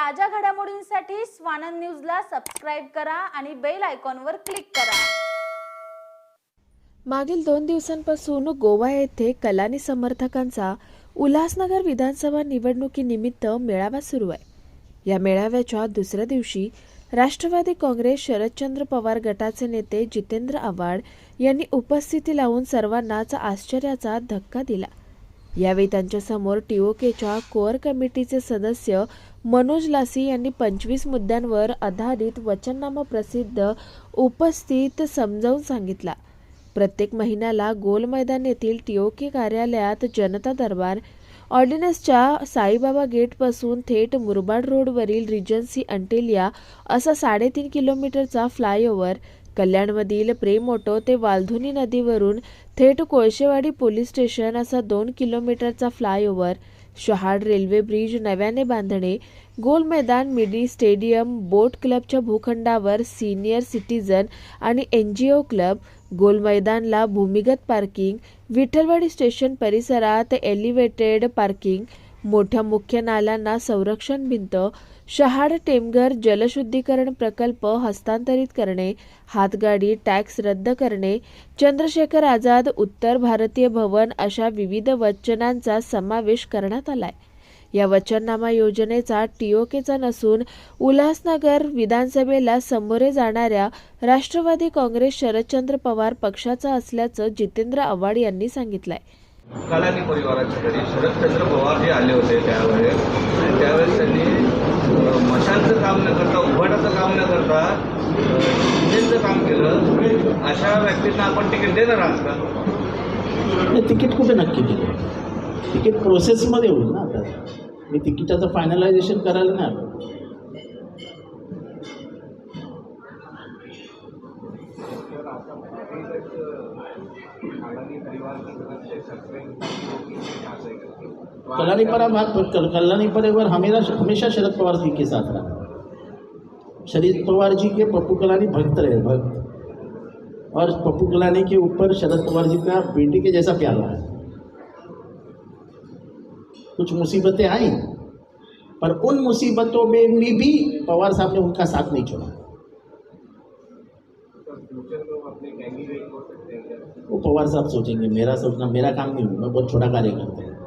ताज्या घडामोडींसाठी स्वानंद न्यूजला सबस्क्राईब करा आणि बेल आयकॉनवर क्लिक करा. मागील दोन दिवसांपासून गोवा येथे कलानी समर्थकांचा उल्हासनगर विधानसभा निवडणुकीनिमित्त मेळावा सुरू आहे. या मेळाव्याच्या दुसऱ्या दिवशी राष्ट्रवादी काँग्रेस शरदचंद्र पवार गटाचे नेते जितेंद्र आव्हाड यांनी उपस्थिती लावून सर्वांनाच आश्चर्याचा धक्का दिला. यावेळी त्यांच्यासमोर टीओकेच्या कोअर कमिटीचे सदस्य मनोज लासी यांनी पंचवीस मुद्द्यांवर आधारित वचननामा प्रसिद्ध उपस्थित समजावून सांगितला. प्रत्येक महिन्याला गोल मैदान येथील टीओके कार्यालयात जनता दरबार ऑर्डिनन्सच्या साईबाबा गेटपासून थेट मुरबाड रोडवरील रिजन्सी अंटेलिया असा साडेतीन किलोमीटरचा फ्लायओव्हर कल्याणमधील प्रेमोटो ते वालधुनी नदीवरून थेट कोळशेवाडी पोलीस स्टेशन असा दोन किलोमीटरचा फ्लायओव्हर शहाड रेल्वे ब्रिज नव्याने बांधणे गोल मैदान मिडी स्टेडियम बोट क्लबच्या भूखंडावर सिनियर सिटीजन आणि N G O club Gol मैदानला भूमिगत पार्किंग विठ्ठलवाडी स्टेशन परिसरात एलिव्हेटेड पार्किंग मोठ्या मुख्य नाल्यांना संरक्षण भिंत शहाड टेमघर जलशुद्धीकरण प्रकल्प हस्तांतरित करणे हातगाडी टॅक्स रद्द करणे चंद्रशेखर आझाद उत्तर भारतीय भवन अशा विविध वचनांचा समावेश करण्यात आलाय. या वचननामा योजनेचा टीओकेचा नसून उल्हासनगर विधानसभेला समोरे जाणाऱ्या राष्ट्रवादी काँग्रेस शरदचंद्र पवार पक्षाचा असल्याचं जितेंद्र आव्हाड यांनी सांगितलंय. कलानी परिवाराच्या घरी शरदचंद्र पवार हे आले होते त्यावेळेस. त्यावेळेस त्यांनी मशांचं काम न करता उभाटाचं काम न करता इंजिनचं काम केलं अशा व्यक्तींना आपण तिकीट देणार आहात का? नाही तिकीट कुठे नक्की दिलं तिकीट प्रोसेसमध्ये होईल ना आता. मी तिकिटाचं फायनलायझेशन करायला नाही आलो. कल्याणी पर हम कल्याणी परिवार हमेशा हमेशा शरद पवार जी के साथ रहा। शरद पवार जी के पप्पू कलानी भक्त रहे, भक्त। और पप्पू कलानी के ऊपर शरद पवार जी का बेटे के जैसा प्यार रहा। कुछ मुसीबतें आई, पर उन मुसीबतों में भी पवार साहब ने उनका साथ नहीं छोड़ा। वो पवार साहब सोचेंगे मेरा सोचना मेरा काम नहीं मैं बहुत छोटा कार्य करते हैं।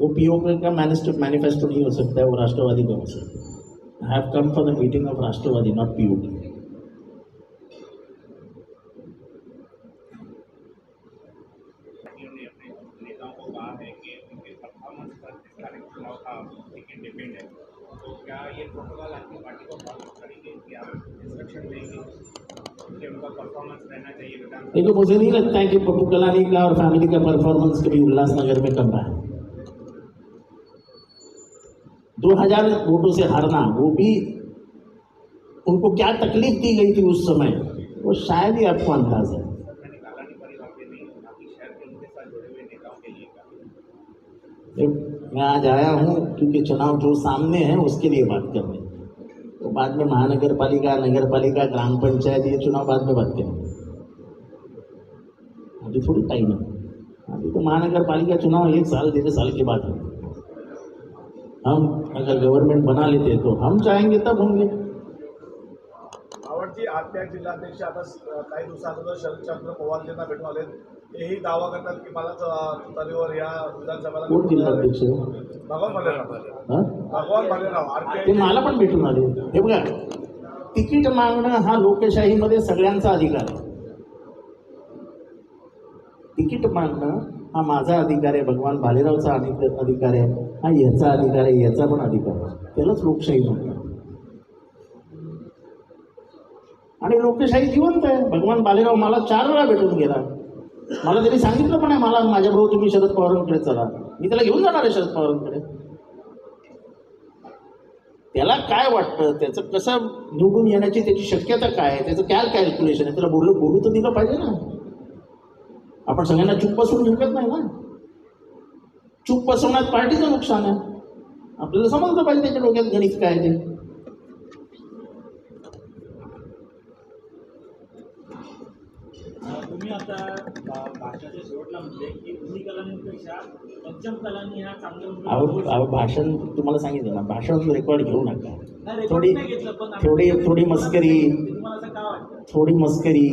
वो पीओ का मैनिस्टर मैनिफेस्टो नहीं हो सकता है वो राष्ट्रवादी का हो सकता है। I have come for the meeting of Rashtravadi not पीओ पार्टियों ने नेताओं को कहा है कि परफॉर्मेंस पर चुनाव का डिपेंड है तो क्या ये प्रोटोकॉल आपकी पार्टी को फॉलो करेंगे कि आप इंस्ट्रक्शन देंगे देखो, मुझे नहीं लगता है कि पप्पू कलानी का और फैमिली का परफॉर्मेंस कभी उल्लासनगर में कम रहा है। दो हज़ार वोटों से हारना, वो भी उनको क्या तकलीफ़ दी गई थी उस समय, वो शायद ही आपको अंदाज है मैंने कालानी परिवार के नहीं बाकी शहर के उनके साथ जुड़े हुए नेताओं के लिए कहा जब मैं आज आया हूँ, क्योंकि चुनाव जो सामने है, उसके लिए बात करनी तो बाद में महानगर पालिका नगर पालिका ग्राम पंचायत, ये चुनाव बाद में बात करेंगे। अभी थोड़ी टाइम है। अभी तो महानगर पालिका चुनाव एक साल, डेढ़ साल के बाद है। हम अगर गवर्नमेंट बना लेते तो हम चाहेंगे, तब होंगे। आवडची आत्या जिल्हाध्यक्ष आता काही दिवसाअगोदर शरदचंद्र पवार यांना भेटून तेही दावा करतात की मला तरीवर या विधानसभेला कोण जिल्हाध्यक्ष आहे? भगवान भालेराव? भगवान भालेराव ते मला पण भेटून आले. हे बघा तिकीट मागणं हा लोकशाहीमध्ये सगळ्यांचा अधिकार आहे. तिकीट मागणं हा माझा अधिकार आहे भगवान भालेरावचा अधिक अधिकार आहे. हा याचा अधिकार आहे याचा पण अधिकार आहे. त्यालाच लोकशाही म्हणतात. आणि लोकशाही जिवंत आहे. भगवान भालेराव मला चार वेळा भेटून गेला. मला त्यांनी सांगितलं पण आहे मला माझ्याबरोबर तुम्ही शरद पवारांकडे चला. मी त्याला घेऊन जाणार आहे शरद पवारांकडे. त्याला काय वाटतं? त्याचं कसं निवडून येण्याची त्याची शक्यता काय आहे? त्याचं काय कॅल्क्युलेशन आहे? त्याला बोललं बोलू तर दिलं पाहिजे ना. आपण सगळ्यांना चूप बसवून जिंकत नाही ना. चूप बसवण्यात पार्टीचं नुकसान आहे. आपल्याला समजलं पाहिजे त्याच्या डोक्यात गणित काय ते. तुम्ही आता अहो भूमिका अहो भाषण तुम्हाला सांगितलं ना भाषण रेकॉर्ड घेऊ नका. थोडी थोडी थोडी मस्करी थोडी मस्करी.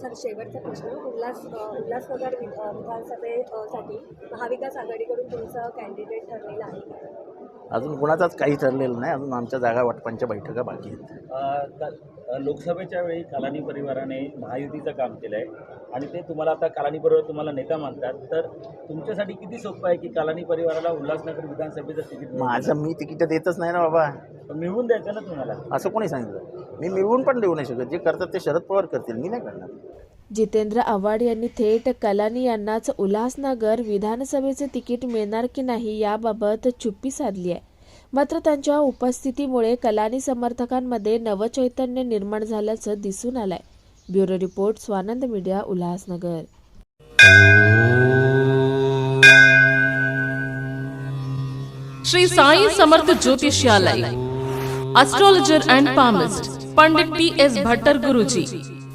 सर शेवटचा प्रश्न. उल्हास उल्हासनगर विधानसभेसाठी महाविकास आघाडीकडून तुमचं कॅन्डिडेट ठरलेलं आहे. का? अजून कोणाचाच काही ठरलेलं नाही. अजून आमच्या जागा वाटपांच्या बैठका बाकी आहेत. अ, लोकसभेच्या वेळी कालानी परिवाराने महायुतीचं काम केलं आहे आणि ते तुम्हाला आता कालानी परिवार तुम्हाला नेता मानतात. तर तुमच्यासाठी किती सोपं आहे की कालानी परिवाराला उल्हासनगर विधानसभेचं तिकीट? माझं मी तिकीट देतच नाही ना बाबा. पण मिळवून द्यायचं ना तुम्हाला? असं कोणी सांगितलं? मी मिळवून पण देऊ नाही शकत. जे करतात ते शरद पवार करतील. मी नाही करणार. जितेंद्र आव्हाड यांनी थेट कलानी यांनाच उल्हासनगर विधानसभेचे तिकीट मिळणार की नाही याबाबत चुप्पी साधली आहे. मात्र त्यांच्या उपस्थितीमुळे कलानी समर्थकांमध्ये नवचैतन्य निर्माण झाल्याचं दिसून आलंय. Bureau report Swanand media Ulhasnagar. Shri Sai Samarth ज्योतिषालय astrologer and palmist Pandit P S Bhattar Guruji.